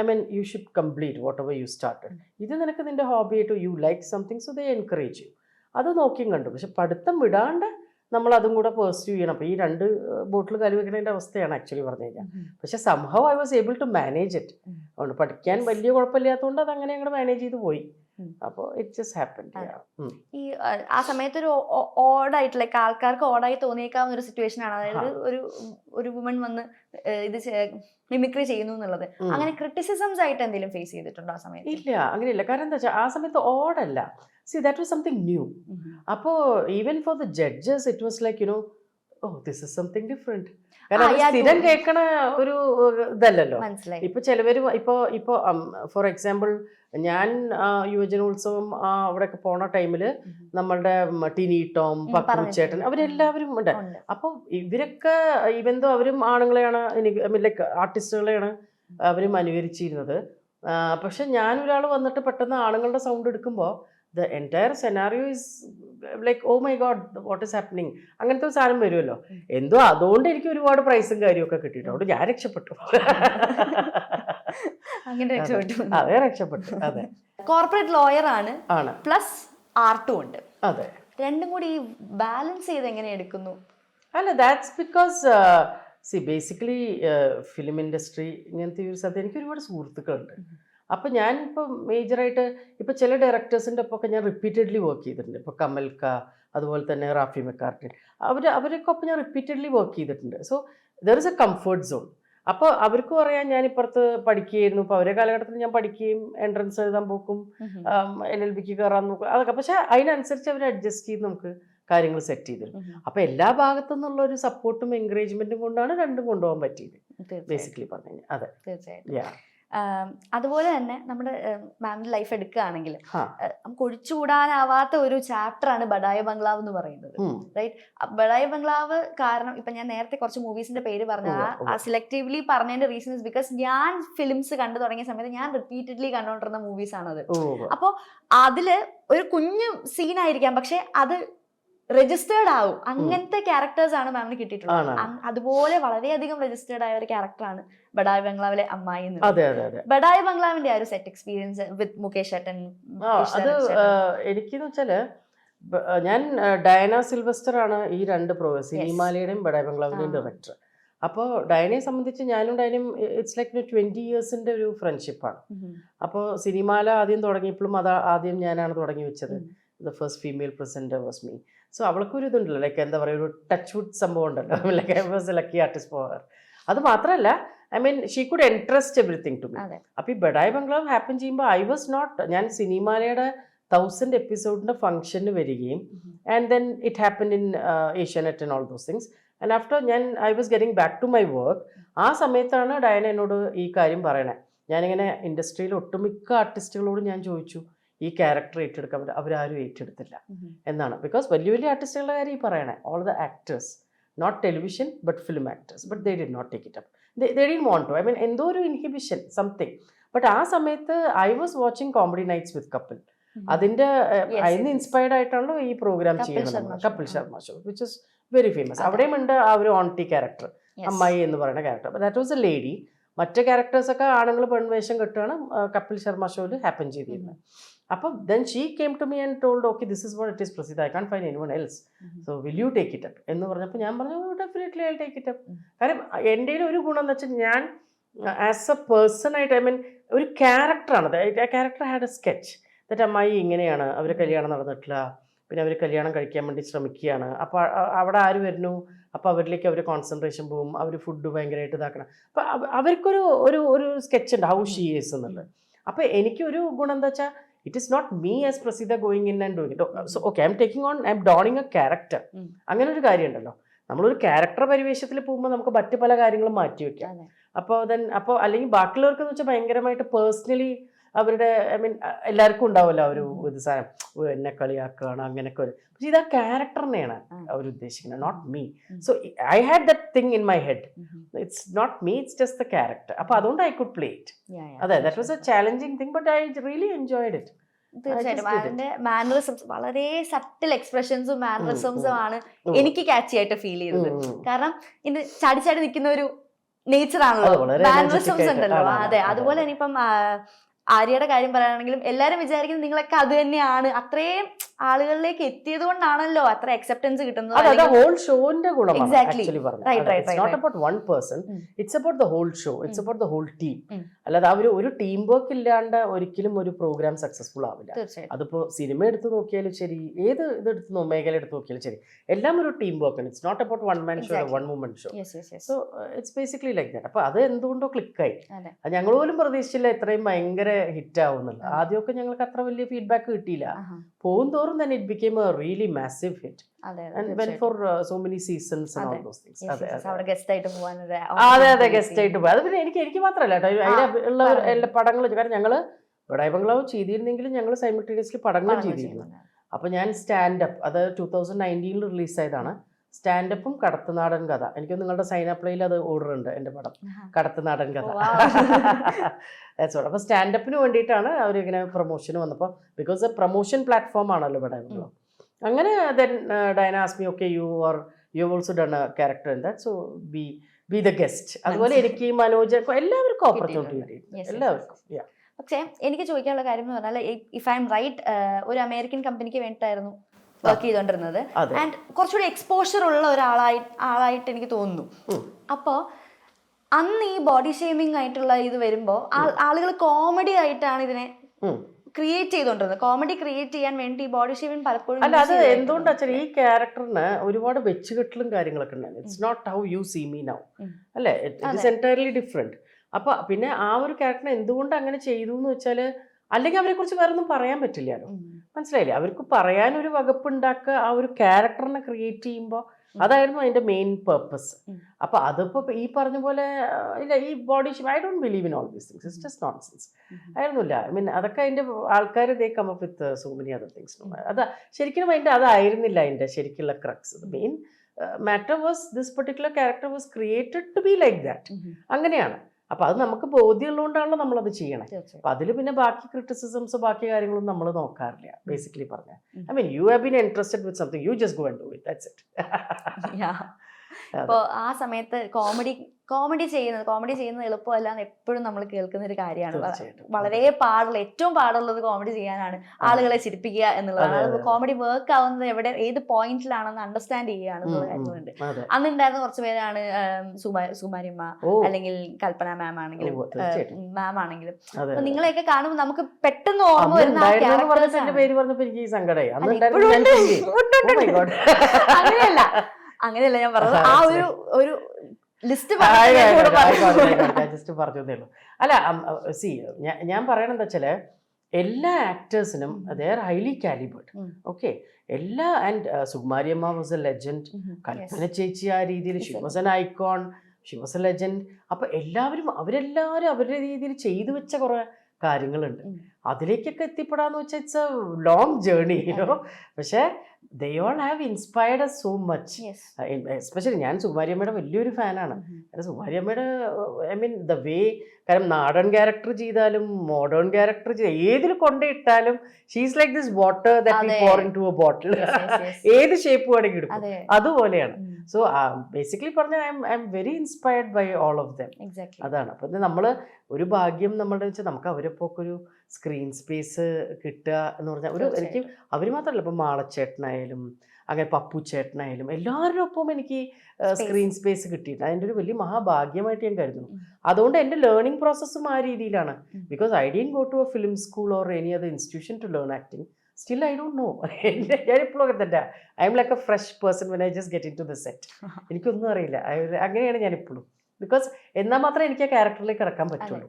I mean you should complete whatever you started ഇത് നിനക്ക് നിന്റെ ഹോബി ആയിട്ട് you like something so they encourage you അത് നോക്കിയും കണ്ടു. പക്ഷെ പഠിത്തം വിടാണ്ട് നമ്മൾ അതും കൂടെ പേഴ്സ്യൂ ചെയ്യണം. അപ്പോൾ ഈ രണ്ട് ബോട്ടിൽ കലി വെക്കുന്നതിന്റെ അവസ്ഥയാണ് ആക്ച്വലി പറഞ്ഞു കഴിഞ്ഞാൽ പക്ഷെ സംഭവം I was able to manage it. അതുകൊണ്ട് പഠിക്കാൻ വലിയ കുഴപ്പമില്ലാത്തതുകൊണ്ട് അത് അങ്ങനെ അങ്ങോട്ട് മാനേജ് ചെയ്ത് പോയി. അപ്പോൾ ഇറ്റ് ജസ്റ്റ് ഹാപ്പൻ ഈ ആ, സമയത്ത് ഒരു ഓടായിട്ട് ലൈക്ക് ആൾക്കാർക്ക് ഓടായി തോന്നിയേക്കാവുന്ന ഒരു സിറ്റുവേഷൻ ആണ്. അതായത് ഒരു ഒരു വുമൺ വന്ന് ഇത് മിമിക്രി ചെയ്യുന്നു എന്നുള്ളത്. അങ്ങനെ ക്രിറ്റിസിസംസ് ആയിട്ട് എന്തെങ്കിലും ഫേസ് ചെയ്തിട്ടുണ്ടോ ആ സമയത്ത്? ഇല്ല അങ്ങനെയില്ല. കാരണം എന്താ വെച്ചാൽ ആ സമയത്ത് ഓടല്ല see that was something new അപ്പോ അപ്പോൾ even for the judges it was like you know oh this is something different കാരണം അത് സ്ഥിരം കേൾക്കണ ഒരു ഇതല്ലല്ലോ. ഇപ്പൊ ചിലവര് ഇപ്പോ ഇപ്പൊ ഫോർ എക്സാമ്പിൾ ഞാൻ യുവജനോത്സവം ആ, അവിടെയൊക്കെ പോണ ടൈമിൽ നമ്മളുടെ ടിനി ടോം ഉം, ചേട്ടൻ അവരെല്ലാവരും ഉണ്ട്. അപ്പൊ അപ്പോൾ ഇവരൊക്കെ ഇവന്തോ അവരും ആണുങ്ങളെയാണ് ലൈക്ക് ആർട്ടിസ്റ്റുകളെയാണ് അവരും അനുകരിച്ചിരുന്നത്. പക്ഷെ ഞാൻ ഒരാൾ വന്നിട്ട് പെട്ടെന്ന് ആണുങ്ങളുടെ സൗണ്ട് എടുക്കുമ്പോൾ the entire scenario is like oh my god what is happening അങ്ങനത്തെ ഒരു സാധനം വരുമല്ലോ. എന്തോ അതുകൊണ്ട് എനിക്ക് ഒരുപാട് പ്രൈസും കാര്യമൊക്കെ കിട്ടിയിട്ടുണ്ട്. ഞാൻ രക്ഷപ്പെട്ടു. അങ്ങനെ രക്ഷപ്പെട്ടു. അതെ രക്ഷപ്പെട്ടു. അതെ. കോർപ്പറേറ്റ് ലോയർ ആണ്. ആണ്. പ്ലസ് ആർട്ടും ഉണ്ട്. അതെ. രണ്ടും കൂടി ബാലൻസ് ചെയ്ത് എങ്ങനെ എടുക്കുന്നു? അല്ല that's because see basically film industry ഇങ്ങനത്തെ ഒരു സ്ഥലത്ത് എനിക്ക് ഒരുപാട് സുഹൃത്തുക്കളുണ്ട്. അപ്പോൾ ഞാൻ ഇപ്പോൾ മേജറായിട്ട് ഇപ്പോൾ ചില ഡയറക്ടേഴ്സിന്റെ ഒപ്പം ഒക്കെ ഞാൻ റിപ്പീറ്റഡ്ലി വർക്ക് ചെയ്തിട്ടുണ്ട്. ഇപ്പോൾ കമൽക്ക അതുപോലെ തന്നെ റാഫി മെക്കാർട്ടിൻ. അവർ അവരൊക്കെ ഒപ്പം ഞാൻ റിപ്പീറ്റഡ്ലി വർക്ക് ചെയ്തിട്ടുണ്ട്. So there is a comfort zone അപ്പോൾ അവർക്ക് പറയാൻ ഞാൻ ഇപ്പുറത്ത് പഠിക്കുകയായിരുന്നു. ഇപ്പോൾ അവരെ കാലഘട്ടത്തിൽ ഞാൻ പഠിക്കുകയും എൻട്രൻസ് എഴുതാൻ പോക്കും എൽ എൽ ബിക്ക് കയറാൻ നോക്കും അതൊക്കെ. പക്ഷേ അതിനനുസരിച്ച് അവർ അഡ്ജസ്റ്റ് ചെയ്ത് നമുക്ക് കാര്യങ്ങൾ സെറ്റ് ചെയ്തിരുന്നു. അപ്പോൾ എല്ലാ ഭാഗത്തു നിന്നുള്ള ഒരു സപ്പോർട്ടും എൻകറേജ്മെന്റും കൊണ്ടാണ് രണ്ടും കൊണ്ടുപോകാൻ പറ്റിയത്. ബേസിക്കലി പറഞ്ഞു കഴിഞ്ഞാൽ അതെ. തീർച്ചയായിട്ടും. അതുപോലെ തന്നെ നമ്മുടെ മാമിന്റെ ലൈഫ് എടുക്കുകയാണെങ്കിൽ. നമുക്ക് ഒഴിച്ചുകൂടാനാവാത്ത ഒരു ചാപ്റ്റർ ആണ് ബഡായ ബംഗ്ലാവ് എന്ന് പറയുന്നത് റൈറ്റ് ബഡായ ബംഗ്ലാവ് കാരണം ഇപ്പൊ ഞാൻ നേരത്തെ കുറച്ച് മൂവീസിന്റെ പേര് പറഞ്ഞു ആ-. സെലക്റ്റീവ്ലി പറഞ്ഞതിന്റെ റീസൺ ഇസ് ബിക്കോസ് ഞാൻ ഫിലിംസ് കണ്ടു തുടങ്ങിയ സമയത്ത് ഞാൻ റിപ്പീറ്റഡ്ലി കണ്ടുകൊണ്ടിരുന്ന മൂവീസ് ആണത്. അപ്പോ അതിൽ ഒരു കുഞ്ഞു സീനായിരിക്കാം പക്ഷെ അത് രജിസ്റ്റേർഡ് ആവും. അങ്ങനത്തെ ക്യാരക്ടേഴ്സ് ആണ് മാമിന് കിട്ടിയിട്ടുള്ളത്. അതുപോലെ വളരെയധികം രജിസ്റ്റേർഡ് ആയ ഒരു ക്യാരക്ടറാണ് ബഡായ് ബംഗ്ലാവിലെ അമ്മായി ബഡായ് ബംഗ്ലാവിന്റെ ആ ഒരു സെറ്റ് എക്സ്പീരിയൻസ് വിത്ത് മുകേഷ് ഏട്ടൻ അത് എനിക്കെന്ന് വെച്ചാൽ ഞാൻ ഡയന സിൽവസ്റ്റർ ആണ് ഈ രണ്ട് പ്രോ സിനിമാലയുടെയും ബഡായ് ബംഗ്ലാവിന്റെയും ഡയറക്ടർ അപ്പോൾ ഡയനയെ സംബന്ധിച്ച് ഞാനും ഡയനയും ഇറ്റ്സ് ലൈക്ക് ട്വന്റി ഇയേഴ്സിന്റെ ഒരു ഫ്രണ്ട്ഷിപ്പാണ് അപ്പോൾ സിനിമാല ആദ്യം തുടങ്ങിയപ്പോഴും അത് ആദ്യം ഞാനാണ് തുടങ്ങി വെച്ചത്. The first female presenter was me so അവൾക്ക് ഒരു ഇതുണ്ടല്ലോ ലൈക്ക് എന്താ പറയുക ഒരു ടച്ച് വുഡ് സംഭവം ഉണ്ടല്ലോ. Like I was lucky artist for അത് മാത്രമല്ല I mean she could interest everything to me അപ്പോൾ ഈ ബഡായ് ബംഗ്ലാവ് ഹാപ്പൻ ചെയ്യുമ്പോൾ ഐ വാസ് നോട്ട് ഞാൻ സിനിമാലയുടെ തൗസൻഡ് എപ്പിസോഡിന്റെ ഫംഗ്ഷന് വരികയും and then it happen in Asianet and all those things and after ഞാൻ I was getting back to my work ആ സമയത്താണ് ഡയന എന്നോട് ഈ കാര്യം പറയണേ. ഞാനിങ്ങനെ ഇൻഡസ്ട്രിയിൽ ഒട്ടുമിക്ക ആർട്ടിസ്റ്റുകളോട് ഞാൻ ചോദിച്ചു. ഈ ക്യാരക്ടർ ഏറ്റെടുക്കാൻ പറ്റും. അവരാരും ഏറ്റെടുത്തില്ല എന്നാണ്. ബിക്കോസ് വലിയ വലിയ ആർട്ടിസ്റ്റുകളുടെ കാര്യം ഈ പറയണേ. All the actors not television but film actors but they did not take it up they didn't want to I mean എന്തോ ഒരു ഇൻഹിബിഷൻ സംതിങ് ബട്ട് ആ സമയത്ത് I was watching Comedy Nights with Kapil അതിന്റെ അതിന് ഇൻസ്പയർഡ് ആയിട്ടാണല്ലോ ഈ പ്രോഗ്രാം ചെയ്യുന്നത്. Kapil Sharma. Show which is very famous. അവിടെയും ഉണ്ട് ആ ഒരു ഓൺടി ക്യാരക്ടർ അമ്മായി എന്ന് പറയുന്ന character that was a lady മറ്റ് ക്യാരക്ടേഴ്സ് ഒക്കെ ആണുങ്ങൾ പെൺവേഷം കെട്ടുകയാണ് കപിൽ ശർമ്മ ഷോയിൽ ഹാപ്പൻ ചെയ്തിരുന്നത്. അപ്പം then she came to me and told okay this is what it is Prasidha I can't find anyone else so will you take it up എന്ന് പറഞ്ഞപ്പോൾ ഞാൻ പറഞ്ഞു definitely I take it up. കാരണം എന്റെ ഒരു ഗുണം എന്ന് വെച്ചാൽ ഞാൻ ആസ് എ പേഴ്സൺ ആയിട്ട് ഐ മീൻ ഒരു ക്യാരക്ടറാണ് ആ character had a sketch that അമ്മായി ഇങ്ങനെയാണ് അവർ കല്യാണം നടന്നിട്ടില്ല. പിന്നെ അവർ കല്യാണം കഴിക്കാൻ വേണ്ടി ശ്രമിക്കുകയാണ്. അപ്പോൾ അവിടെ ആര് വരുന്നു? അപ്പോൾ അവരിലേക്ക് അവർ കോൺസെൻട്രേഷൻ പോകും അവർ ഫുഡ് ഭയങ്കരമായിട്ട് ഇതാക്കണം. അപ്പോൾ അവർക്കൊരു ഒരു ഒരു സ്കെച്ച് ഉണ്ട് ഹൗ ഷീ ഈസ് എന്നുള്ളത്. അപ്പോൾ എനിക്കൊരു ഗുണം എന്താ വെച്ചാൽ it is not me as Prasidha going in and doing it so okay I'm taking on I'm donning a character. അങ്ങനെ ഒരു കാര്യമുണ്ടല്ലോ. നമ്മളൊരു ക്യാരക്ടർ പരിവേഷത്തിൽ പോകുമ്പോൾ നമുക്ക് മറ്റു പല കാര്യങ്ങളും മാറ്റി അതെ. അപ്പോൾ ദെൻ അപ്പോൾ അല്ലെങ്കിൽ ബാക്കിയുള്ളവർക്ക് എന്ന് വെച്ചാൽ ഭയങ്കരമായിട്ട് പേഴ്സണലി അവരുടെ ഐ മീൻ എല്ലാവർക്കും ഉണ്ടാവുമല്ലോ ഒരു ഇത് സാധനം എന്നെ കളിയാക്കുകയാണ് അങ്ങനെയൊക്കെ ഒരു. പക്ഷെ ഇത് ആ. ക്യാരക്ടറിനെയാണ്. അവർ ഉദ്ദേശിക്കുന്നത് not me. So I had that thing in my head. It's not me it's just the character അപ്പോൾ അതുകൊണ്ട് ഐ കുഡ് പ്ലേ ഇറ്റ് അതെ that was a. Challenging thing but I really enjoyed it തീർച്ചയായിട്ടും. അതിന്റെ മാനറിസംസ് വളരെ സട്ടിൽ എക്സ്പ്രഷൻസും മാനറിസംസും ആണ് എനിക്ക് ക്യാച്ചി ആയിട്ട് ഫീൽ ചെയ്തത്. കാരണം ഇത് ചാടി ചാടി നിൽക്കുന്ന ഒരു നേച്ചർ ആണല്ലോ. മാനറിസംസ് ഉണ്ടല്ലോ. അതെ അതെ, അതുപോലെ അതെ. തന്നെ ഇപ്പം ആര്യയുടെ കാര്യം പറയുകയാണെങ്കിലും എല്ലാവരും വിചാരിക്കുന്നത് നിങ്ങളൊക്കെ അത് തന്നെയാണ്. അത്രയും ആളുകളിലേക്ക് എത്തിയത് കൊണ്ടാണല്ലോ അത്ര അക്സെപ്റ്റൻസ് കിട്ടുന്നത് ഹോൾ ഷോന്റെ ഗുണമാണ് not. About one person. It's about the whole show it's um. About the whole team അല്ലാതെ ആ ഒരു ഒരു ടീം വർക്ക് ഇല്ലാണ്ട് ഒരിക്കലും ഒരു പ്രോഗ്രാം സക്സസ്ഫുൾ ആവില്ല. അതിപ്പോ സിനിമ എടുത്തു നോക്കിയാലും ശരി ഏത് ഇത് എടുത്ത് മേഖല എടുത്ത് നോക്കിയാലും ശരി എല്ലാം ഒരു ടീം വർക്ക് ആണ്. It's not about one man show. One woman show so it's basically like that അപ്പൊ അത് എന്തുകൊണ്ടോ ക്ലിക്കായി ഞങ്ങൾ പോലും പ്രതീക്ഷിച്ചില്ല ഇത്രയും ഭയങ്കര ഹിറ്റ് ആവുന്നില്ല. ആദ്യമൊക്കെ ഞങ്ങൾക്ക് അത്ര വലിയ ഫീഡ്ബാക്ക് കിട്ടിയില്ല. പോകും തോറും തന്നെ it became a really massive hit. For so many seasons അതെ. അതെ ഗസ്റ്റ് ആയിട്ട് പോയി അത് പിന്നെ എനിക്ക് എനിക്ക് മാത്രമല്ല കേട്ടോ ആ, അതിലെ ഉള്ള പറഞ്ഞു. എല്ലാ പടങ്ങളും കാരണം ഞങ്ങൾ ബഡായി ബംഗ്ലാവ് ചെയ്തിരുന്നെങ്കിലും ഞങ്ങൾ സൈമിൾട്ടേനിയസ്ലി പടങ്ങളും പടങ്ങൾ ചെയ്തിരുന്നു. അപ്പൊ ഞാൻ സ്റ്റാൻഡപ്പ് അത് ടൂ തൗസൻഡ് നയന്റീനിൽ റിലീസായതാണ് സ്റ്റാൻഡപ്പും കടത്തുനാടൻ കഥ. എനിക്ക് നിങ്ങളുടെ സൈൻ അപ്ലൈയിൽ അത് ഓർഡർ ഉണ്ട് എന്റെ പടം. കടത്തുനാടൻ കഥ. ഓ, wow. That's all. അപ്പൊ സ്റ്റാൻഡപ്പിന് വേണ്ടിയിട്ടാണ് ഇങ്ങനെ പ്രൊമോഷന് വന്നപ്പോൾ ബിക്കോസ് പ്രൊമോഷൻ പ്ലാറ്റ്ഫോം ആണല്ലോ ഇവിടെ അങ്ങനെ then ഡയനാസ്മി okay you are you also done a character in that so be be the guest അതുപോലെ എനിക്ക് മനോജ് എല്ലാവർക്കും ഓപ്പർച്യൂണിറ്റി കിട്ടിയിട്ടുണ്ട്. എല്ലാവർക്കും പക്ഷേ എനിക്ക് ചോദിക്കാനുള്ള കാര്യം എന്ന് പറഞ്ഞാൽ ഇഫ് ഐ എം റൈറ്റ് ഒരു അമേരിക്കൻ കമ്പനിക്ക് വേണ്ടിയിട്ടായിരുന്നു വർക്ക് ചെയ്തുകൊണ്ടിരുന്നത് ആൻഡ് കുറച്ചുകൂടി എക്സ്പോഷർ ഉള്ള ഒരാളായി ആളായിട്ട് എനിക്ക് തോന്നുന്നു. അപ്പോ അപ്പോൾ അന്ന് ഈ ബോഡി ഷേമിംഗ് ആയിട്ടുള്ള ഇത് വരുമ്പോൾ ആളുകൾ കോമഡി ആയിട്ടാണ് ഇതിനെ ക്രിയേറ്റ് ചെയ്തോണ്ടിരുന്നത്. കോമഡി ക്രിയേറ്റ് ചെയ്യാൻ വേണ്ടി ബോഡി ഷേമിംഗ് പലപ്പോഴും അല്ല അത് എന്തുകൊണ്ടാ വെച്ചാൽ ഈ ക്യാരക്ടറിന് ഒരുപാട് വെച്ചുകെട്ടലും കാര്യങ്ങളൊക്കെ ഉണ്ടായിരുന്നു. It's not how you see me now അല്ലേ? ഇറ്റ് ഇസ് എന്റയർലി ഡിഫറെന്റ് അപ്പോൾ പിന്നെ ആ ഒരു ക്യാരക്ടറിനെ എന്തുകൊണ്ട് അങ്ങനെ ചെയ്തു എന്ന് വെച്ചാൽ അല്ലെങ്കിൽ അവരെ കുറിച്ച് വേറെ ഒന്നും പറയാൻ പറ്റില്ലല്ലോ. മനസ്സിലായില്ലേ? അവർക്ക് പറയാൻ ഒരു വകുപ്പ് ഉണ്ടാക്കുക ആ ഒരു ക്യാരക്ടറിനെ ക്രിയേറ്റ് ചെയ്യുമ്പോൾ അതായിരുന്നു അതിന്റെ മെയിൻ പേർപ്പസ്. അപ്പൊ അതിപ്പോ ഈ പറഞ്ഞ പോലെ ഇല്ല ഈ body I don't believe in all these things it's just nonsense. ആയിരുന്നില്ല. ഐ മീൻ അതൊക്കെ അതിന്റെ ആൾക്കാർ they come up with so many other things അതാ ശരിക്കും അതിന്റെ അതായിരുന്നില്ല അതിന്റെ ശരിക്കുള്ള crux main matter was this particular character was created to be like that അങ്ങനെയാണ്. അപ്പൊ അത് നമുക്ക് ബോധ്യമുള്ളതുകൊണ്ടാണല്ലോ നമ്മളത് ചെയ്യണേ. അപ്പം അതിൽ പിന്നെ ബാക്കി ക്രിറ്റിസിസംസ് ബാക്കി കാര്യങ്ങളും നമ്മൾ നോക്കാറില്ല. ബേസിക്കലി പറഞ്ഞാൽ I mean you have been interested with something you just go and do it that's it. അപ്പോൾ ആ സമയത്ത് കോമഡി കോമഡി ചെയ്യുന്നത് കോമഡി ചെയ്യുന്നത് എളുപ്പമല്ല എന്ന് എപ്പോഴും നമ്മൾ കേൾക്കുന്ന ഒരു കാര്യമാണ്. വളരെ പാടുള്ള ഏറ്റവും പാടുള്ളത് കോമഡി ചെയ്യാനാണ് ആളുകളെ ചിരിപ്പിക്കുക എന്നുള്ളതാണ്. കോമഡി വർക്ക് ആവുന്നത് എവിടെ ഏത് പോയിന്റിലാണെന്ന് അണ്ടർസ്റ്റാൻഡ് ചെയ്യുകയാണ് എന്നുള്ള കാര്യങ്ങളുണ്ട്. അതെ. അന്നുണ്ടായിരുന്ന കുറച്ച് പേരാണ് സുമാരിമ്മ അല്ലെങ്കിൽ കൽപ്പന മാം ആണെങ്കിലും മാം ആണെങ്കിലും. നിങ്ങളെയൊക്കെ കാണുമ്പോൾ നമുക്ക് പെട്ടെന്ന് ഓർമ്മ വരുന്ന അന്ന് ഉണ്ടായിരുന്നു Oh. അങ്ങനെയല്ല. അങ്ങനെയല്ല ഞാൻ പറഞ്ഞത്. ആ ഒരു ഒരു ലിസ്റ്റ് ജസ്റ്റ് പറഞ്ഞതേ ഉള്ളൂ. അല്ല സി ഞാൻ പറയണെന്താ വെച്ചാൽ എല്ലാ ആക്ടേഴ്സിനും they are highly calibred. Okay എല്ലാ ആൻഡ് സുകുമാരിയമ്മ വാസ് എ ലെജൻഡ് കൽപ്പന ചേച്ചി ആ രീതിയിൽ she was an icon she was a legend അപ്പൊ എല്ലാവരും അവരെല്ലാവരും അവരുടെ രീതിയിൽ ചെയ്തു വെച്ച കുറെ കാര്യങ്ങളുണ്ട്. അതിലേക്കൊക്കെ എത്തിപ്പെടാന്ന് വെച്ചാൽ ഇറ്റ്സ് എ ലോങ് ജേർണി പക്ഷേ they all have inspired so much especially ഞാൻ സുകുമാരിയമ്മയുടെ വലിയൊരു ഫാനാണ്. കാരണം സുകുമാരിയമ്മയുടെ ഐ മീൻ ദ വേ കാരണം നാടൻ ക്യാരക്ടർ ചെയ്താലും മോഡേൺ ക്യാരക്ടർ ചെയ്ത ഏതിൽ കൊണ്ടിട്ടാലും she's like this water that into a bottle ഏത് ഷേപ്പ് വേണമെങ്കിൽ എടുക്കും. അതെ. അതുപോലെയാണ്. സോ ബേസിക്കലി പറഞ്ഞ I'm I'm very inspired by all of them exact അതാണ്. അപ്പം നമ്മൾ ഒരു ഭാഗ്യം നമ്മളുടെ വെച്ചാൽ നമുക്ക് അവരൊപ്പം ഒക്കെ ഒരു സ്ക്രീൻ സ്പേസ് കിട്ടുക എന്ന് പറഞ്ഞാൽ ഒരു എനിക്ക് അവർ മാത്രമല്ല ഇപ്പം മാളച്ചേട്ടനായാലും അങ്ങനെ പപ്പു ചേട്ടനായാലും എല്ലാവരുടെ ഒപ്പം എനിക്ക് സ്ക്രീൻ സ്പേസ് കിട്ടിയിട്ടുണ്ട്. അതിന്റെ ഒരു വലിയ മഹാഭാഗ്യമായിട്ട് ഞാൻ കരുതുന്നു. അതുകൊണ്ട് എന്റെ ലേണിംഗ് പ്രോസസ്സും ആ രീതിയിലാണ്. Because I didn't go to a film school or any other institution to learn acting still I don't know ഞാൻ ഇപ്പോഴും ഒക്കെ തന്നെ. I'm like a fresh person when I just get into the set എനിക്കൊന്നും അറിയില്ല. അങ്ങനെയാണ് ഞാൻ ഇപ്പോഴും ബിക്കോസ് എന്നാൽ മാത്രമേ എനിക്ക് ആ ക്യാരക്ടറിലേക്ക് കിടക്കാൻ പറ്റുള്ളൂ.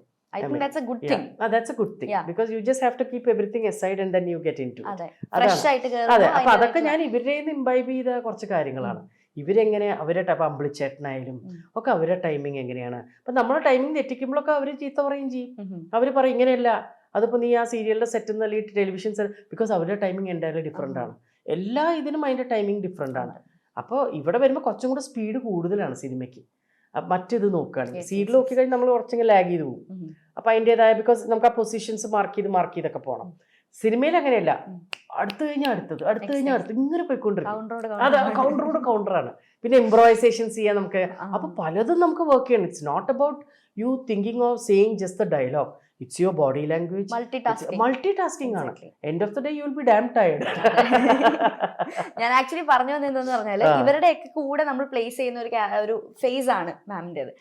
Yeah. thing. Ah, that's a good thing. Yeah. because you just have to keep everything aside and then you get into it. അതെ. അതാണ്. ഫ്രഷ് ആയിട്ട് അതെ. കേറുമ്പോ അപ്പൊ അതൊക്കെ ഞാൻ ഇവരുടെ ഇമ്പൈബ് ചെയ്ത കുറച്ച് കാര്യങ്ങളാണ്. ഇവരെങ്ങനെ അവരുടെ അമ്പിളിച്ചേട്ടനായാലും. ഒക്കെ അവരുടെ ടൈമിങ് എങ്ങനെയാണ്. അപ്പൊ നമ്മുടെ ടൈമിങ് തെറ്റിക്കുമ്പോഴൊക്കെ അവർ ചീത്ത പറയും ചെയ്യും. അവർ പറയും ഇങ്ങനെയല്ല. അതിപ്പോ നീ ആ സീരിയലിന്റെ സെറ്റ് അല്ലെങ്കിൽ ടെലിവിഷൻ സെറ്റ് ബിക്കോസ് അവരുടെ ടൈമിംഗ് എന്തായാലും ഡിഫറെന്റ് ആണ്. എല്ലാ ഇതിനും അതിന്റെ ടൈമിംഗ് ഡിഫറെന്റ് ആണ്. അപ്പോൾ ഇവിടെ വരുമ്പോൾ കുറച്ചും കൂടെ സ്പീഡ് കൂടുതലാണ് സിനിമയ്ക്ക് മറ്റിത് നോക്കുകയാണെങ്കിൽ സീരിയൽ നോക്കി കഴിഞ്ഞാൽ നമ്മൾ കുറച്ചെങ്കിലും ലാഗ് ചെയ്ത് പോകും. അപ്പം അതിന്റെതായ ബിക്കോസ് നമുക്ക് ആ പൊസിഷൻസ് മാർക്ക് ചെയ്ത് മാർക്ക് ചെയ്തൊക്കെ പോകണം സിനിമയിൽ അങ്ങനെയല്ല. അടുത്ത് കഴിഞ്ഞാൽ അടുത്തത് അടുത്ത് കഴിഞ്ഞാൽ അടുത്ത് ഇങ്ങനെ പോയിക്കൊണ്ടിരിക്കും. അതെ കൗണ്ടറോട് കൗണ്ടറാണ് പിന്നെ ഇംപ്രവൈസേഷൻസ് ചെയ്യാൻ നമുക്ക്. അപ്പോൾ അപ്പൊ പലതും നമുക്ക് വർക്ക് ചെയ്യണം. It's not about you thinking of saying just the dialogue it's your body language multitasking ആണ്. End of the day you will be damn tired ഞാൻ ആക്ച്വലി പറഞ്ഞു വന്നതെന്ന് പറഞ്ഞാൽ ഇവരുടെ ഒക്കെ ഇവരുടെയൊക്കെ കൂടെ നമ്മൾ പ്ലേസ് ചെയ്യുന്ന ഒരു ഒരു ഫേസ് ആണ്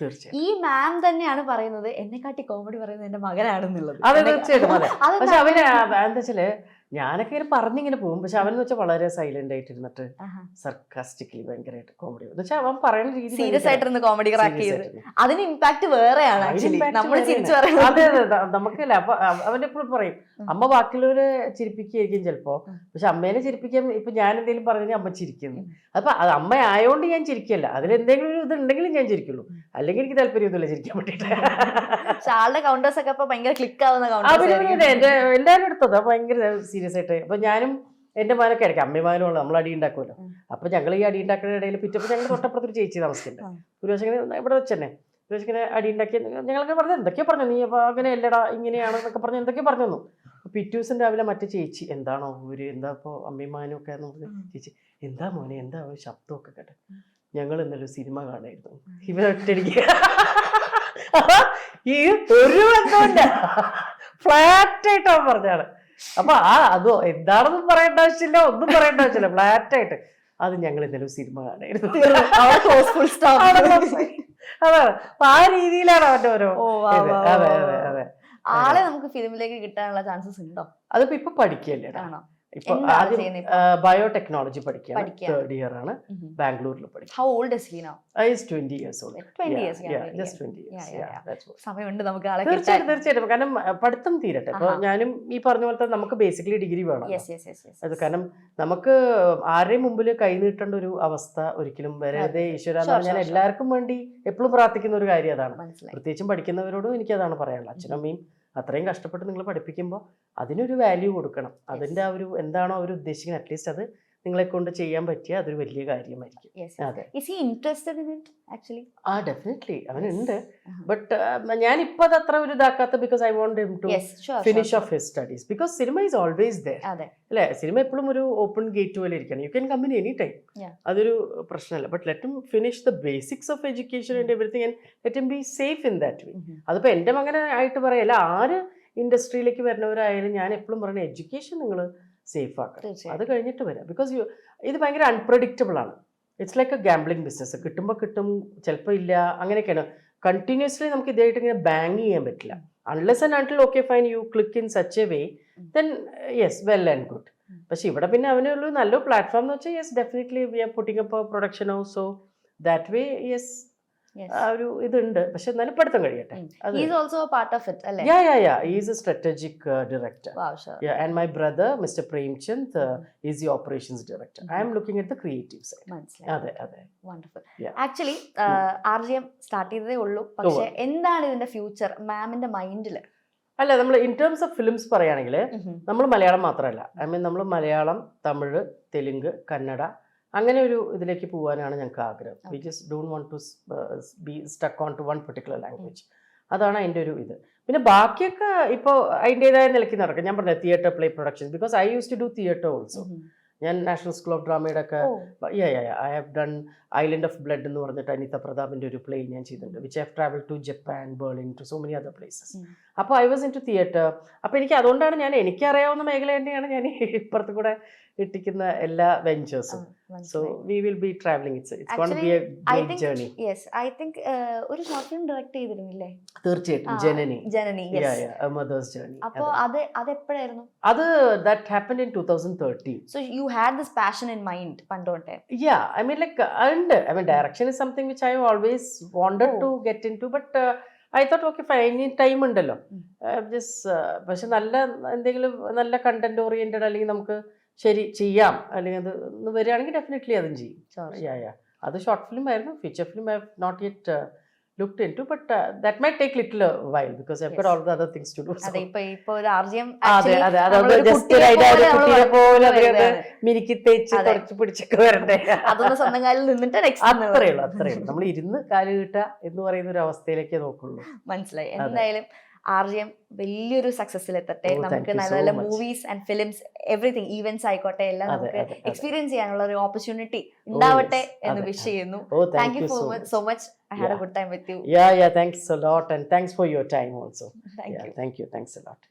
തീർച്ചയായും ഈ മാം തന്നെയാണ് പറയുന്നത് എന്നെക്കാട്ടി കോമഡി പറയുന്നത് എന്റെ മകനാണെന്നുള്ളത്. അതെ തീർച്ചയായിട്ടും അതെ. പക്ഷെ അവന് എന്താ വെച്ചാൽ ഞാനൊക്കെ ഇങ്ങനെ പറഞ്ഞിങ്ങനെ പോകും. പക്ഷെ അവൻ വെച്ചാൽ വളരെ സൈലന്റ് ആയിട്ട് ഇരുന്നിട്ട്. സർക്കാസ്റ്റിക്കലി ഭയങ്കരമായിട്ട് കോമഡി എന്ന് വെച്ചാൽ അവൻ പറയുന്ന രീതി സീരിയസ് ആയിട്ടിരുന്ന് കോമഡി ക്രാക്ക് ചെയ്ത്. അതിന് ഇമ്പാക്ട് വേറെയാണ് അതെ അതെ നമുക്കല്ല അപ്പൊ അവന്റെ എപ്പോഴും പറയും അമ്മ ബാക്കിയുള്ളവരെ ചിരിപ്പിക്കുകയായിരിക്കും ചിലപ്പോ. പക്ഷെ അമ്മേനെ ചിരിപ്പിക്കാൻ ഇപ്പൊ ഞാൻ എന്തെങ്കിലും പറഞ്ഞാൽ അമ്മ ചിരിക്കുന്നു. അപ്പൊ അത് അമ്മ ആയതുകൊണ്ട് ഞാൻ ചിരിക്കല്ല അതിലെന്തെങ്കിലും ഒരു ഇത് ഉണ്ടെങ്കിലും ഞാൻ ചിരിക്കുള്ളൂ. അല്ലെങ്കിൽ എനിക്ക് താല്പര്യമൊന്നുമില്ല ചിരിക്കാൻ വേണ്ടിയിട്ട്. പക്ഷെ ആളുടെ കൗണ്ടേഴ്സ് ഒക്കെ അപ്പൊ ഭയങ്കര ക്ലിക്ക് ആവുന്ന കൗണ്ടേഴ്സ് എല്ലാവരും എടുത്തത്. ഭയങ്കര സീരിയസ് ആയിട്ട്. അപ്പൊ ഞാനും എന്റെ മകനൊക്കെ ഇടയ്ക്ക് ഉള്ളത് നമ്മൾ അടി ഉണ്ടാക്കുമല്ലോ അപ്പോൾ അപ്പൊ ഞങ്ങൾ ഈ അടി ഉണ്ടാക്കുന്ന ഇടയിൽ പിറ്റപ്പോൾ ഞങ്ങൾ തൊട്ടപ്പുറത്തൊരു ചേച്ചി താമസിക്കുന്നുണ്ട്. ഒരു പക്ഷേ ഇവിടെ വെച്ച് തന്നെ ഒരു പക്ഷേ അടി ഉണ്ടാക്കി ഞങ്ങൾക്ക് പറഞ്ഞു എന്തൊക്കെയാ പറഞ്ഞു നീ അപ്പൊ അങ്ങനെ അല്ലടാ ഇങ്ങനെയാണ് എന്നൊക്കെ പറഞ്ഞു എന്തൊക്കെയാ പറഞ്ഞു തന്നു. പിറ്റേ ദിവസം രാവിലെ മറ്റേ ചേച്ചി എന്താണോ ഒരു എന്താ ഇപ്പൊ അമ്മമാനും ഒക്കെ? ചേച്ചി എന്താ മോനെ? എന്താ ഒരു ശബ്ദമൊക്കെ കേട്ടെ? ഞങ്ങൾ ഇന്നലെ ഒരു സിനിമ കാണായിരുന്നു. ഇവരൊറ്റടിക്ക് ഈ ഒരു ബന്ധമില്ല ഫ്ലാറ്റ് ആയിട്ട് പറഞ്ഞാണ് അപ്പൊ ആ അത് എന്താണെന്നും പറയേണ്ട ആവശ്യമില്ല ഒന്നും പറയേണ്ട ആവശ്യമില്ല. ഫ്ലാറ്റ് ആയിട്ട്. അത് ഞങ്ങൾ ഇന്നലെ സിനിമ കാണായിരുന്നു അതാണ്. അപ്പൊ ആ രീതിയിലാണ് അവന്റെ ഓരോ അതെ അതെ അതെ. ആളെ നമുക്ക് ഫിലിമിലേക്ക് കിട്ടാനുള്ള ചാൻസസ് ഉണ്ടോ? അതിപ്പോ ഇപ്പൊ പഠിക്കല്ലേ ആണോ? ഇപ്പൊ ആദ്യം ബയോടെക്നോളജി പഠിക്കുകയാണ്. തേർഡ് ഇയർ ആണ് ബാംഗ്ലൂരിൽ how old is he no ice twenty years old twenty years just twenty Yeah, years. സമയമുണ്ട് നമുക്ക് ആളെ തീർച്ചയായിട്ടും തീർച്ചയായിട്ടും. കാരണം പഠിത്തം തീരട്ടെ. അപ്പൊ ഞാനും ഈ പറഞ്ഞ പോലത്തെ നമുക്ക് ബേസിക്കലി ഡിഗ്രി വേണം അത് കാരണം നമുക്ക് ആരുടെയും മുമ്പിൽ കൈനീട്ടേണ്ട ഒരു അവസ്ഥ ഒരിക്കലും വരാതെ ഈശ്വര sure. എല്ലാവർക്കും വേണ്ടി എപ്പോഴും പ്രാർത്ഥിക്കുന്ന ഒരു കാര്യം അതാണ്. പ്രത്യേകിച്ചും പഠിക്കുന്നവരോടും എനിക്ക് അതാണ് പറയാനുള്ളത്. അച്ഛനും അമ്മയും അത്രയും കഷ്ടപ്പെട്ട് നിങ്ങൾ പഠിപ്പിക്കുമ്പോൾ അതിനൊരു വാല്യൂ കൊടുക്കണം. അതിന്റെ ആ ഒരു എന്താണോ അവർ ഉദ്ദേശിക്കുന്നത്. അറ്റ്ലീസ്റ്റ് അത് നിങ്ങളെ കൊണ്ട് ചെയ്യാൻ പറ്റിയ അതൊരു വലിയ കാര്യമായിരിക്കും. ആക്ച്വലി ആ ഡെഫിനറ്റ്ലി അവനുണ്ട്. ബട്ട് ഞാൻ ഇപ്പൊ അത് അത്ര ഒരു ഇതാക്കാത്ത because I want him to finish off his studies because cinema is always there അല്ലേ? സിനിമ എപ്പോഴും ഒരു ഓപ്പൺ ഗേറ്റ് പോലെ ഇരിക്കണം. You can come in any time അതൊരു പ്രശ്നമല്ല. But let him finish the basics of education and everything and let him be safe in that way അതിപ്പോൾ എന്റെ മകനായിട്ട് പറയല്ല ആര് ഇൻഡസ്ട്രിയിലേക്ക് വരുന്നവരായാലും ഞാൻ എപ്പോഴും പറയുന്നത് എഡ്യൂക്കേഷൻ നിങ്ങൾ സേഫ് ആക്കാം അത് കഴിഞ്ഞിട്ട് വരാം. ബിക്കോസ് യു ഇത് ഭയങ്കര അൺപ്രഡിക്റ്റബിൾ ആണ്. It's like a gambling business കിട്ടുമ്പോൾ കിട്ടും ചിലപ്പോൾ ഇല്ല അങ്ങനെയൊക്കെയാണ്. കണ്ടിന്യൂസ്ലി നമുക്ക് ഇതായിട്ട് ഇങ്ങനെ ബാങ്ക് ചെയ്യാൻ പറ്റില്ല. Unless and until okay fine you click in such a way then yes well and good പക്ഷേ ഇവിടെ പിന്നെ അവനൊരു നല്ല പ്ലാറ്റ്ഫോം എന്ന് വെച്ചാൽ yes definitely we are putting up production ഹൗസോ that way yes. ആ ഒരു ഇതുണ്ട്. പക്ഷെ എന്നാലും പഠിത്തം കഴിയട്ടെ. Is yeah yeah yeah is a strategic director and my brother, Mr. Premchand, uh, is the operations director. I am looking at the creative അതെ അതെ actually R G M start ചെയ്തതേ ഉള്ളൂ. പക്ഷെ എന്താണ് ഇതിന്റെ ഫ്യൂച്ചർ മാമിന്റെ മൈൻഡിൽ അല്ല നമ്മൾ ഇൻ ടേംസ് ഓഫ് ഫിലിംസ് പറയുകയാണെങ്കിൽ നമ്മൾ മലയാളം മാത്രമല്ല. ഐ മീൻ നമ്മൾ മലയാളം തമിഴ് തെലുങ്ക് കന്നഡ അങ്ങനെ ഒരു ഇതിലേക്ക് പോകാനാണ് ഞങ്ങൾക്ക് ആഗ്രഹം. We just don't want to be stuck on to one particular language അതാണ് അതിന്റെ ഒരു ഇത്. പിന്നെ ബാക്കിയൊക്കെ ഇപ്പോൾ അതിന്റെതായ നിലയ്ക്ക് നടക്കും. ഞാൻ പറഞ്ഞത് theatre play production because I use to do theatre also ഞാൻ നാഷണൽ സ്കൂൾ ഓഫ് ഡ്രാമയുടെ ഒക്കെ I have done Island of Blood എന്ന് പറഞ്ഞിട്ട് അനിത പ്രതാപിന്റെ ഒരു പ്ലേ ഞാൻ ചെയ്തിട്ടുണ്ട്. Which have travel to Japan Berlin to so many other places. അപ്പോൾ I was into theatre അപ്പോൾ എനിക്ക് അതുകൊണ്ടാണ് ഞാൻ എനിക്കറിയാവുന്ന മേഖല തന്നെയാണ് ഞാൻ ഇപ്പുറത്ത് കൂടെ ഇട്ടിക്കുന്ന എല്ലാ വെഞ്ചേഴ്സും so we will be travelling it's it's gonna be a I great wanted journey yes I think ഒരു ഷോർട്ട് ഫിലിം ഡയറക്ട് ചെയ്തിരുന്നില്ലേ? തീർച്ചയായിട്ടും. Janani. Janani yes mother's journey അത്. അത് എപ്പോഴായിരുന്നു അത് that in two thousand thirteen so you had this passion in mind പണ്ടോട്ടെ? Mean, like, uh, and I mean, direction is something which I always wanted to get into, but thought okay thought, okay, fine, ഇനി ടൈം ഉണ്ടല്ലോ. ജസ് ജസ്റ്റ് പക്ഷെ നല്ല എന്തെങ്കിലും നല്ല കണ്ടന്റ് ഓറിയന്റഡ് അല്ലെങ്കിൽ നമുക്ക് ശരി ചെയ്യാം. അല്ലെങ്കിൽ അത് വരികയാണെങ്കിൽ ഡെഫിനറ്റ്ലി അതും ചെയ്യും. അത് ഷോർട്ട് ഫിലിം ആയിരുന്നു. Feature film I not yet looked into but that my take little while because I got all the other things to do അതെ ഇപ്പൊ ഇപ്പൊ ഒരു ആർജിയം അതെ അതെ അതെ ജസ്റ്റ് കുട്ടിയെ പോലെ അതെ അതെ. മിനുക്കി തേച്ച്. തുടച്ച് പിടിച്ചൊക്കെ വരണ്ടേ. അതൊന്ന് സ്വന്തം കാലിൽ നിന്നിട്ട് നെക്സ്റ്റ് അത്രേ ഉള്ളൂ അത്രേ ഉള്ളൂ. നമ്മൾ ഇരുന്ന് കാൽ കിട്ടുക എന്ന് പറയുന്ന ഒരു അവസ്ഥയിലേക്കേ നോക്കുള്ളൂ. മനസ്സിലായി. എന്തായാലും ആർജിയം വലിയൊരു സക്സസ്സിൽ എത്തട്ടെ. Oh, നമുക്ക് നല്ല നല്ല. Movies and films everything events ആയിക്കോട്ടെ എല്ലാം നമുക്ക്. എക്സ്പീരിയൻസ് ചെയ്യാനുള്ള ഒരു ഓപ്പർച്യൂണിറ്റി ഉണ്ടാവട്ടെ എന്ന് വിഷ് ചെയ്യുന്നു. Thank you so you so much I had yeah. a good time with you. Yeah, yeah. Thanks a lot. And thanks for your time also. Thank yeah, you. Thank you. Thanks a lot.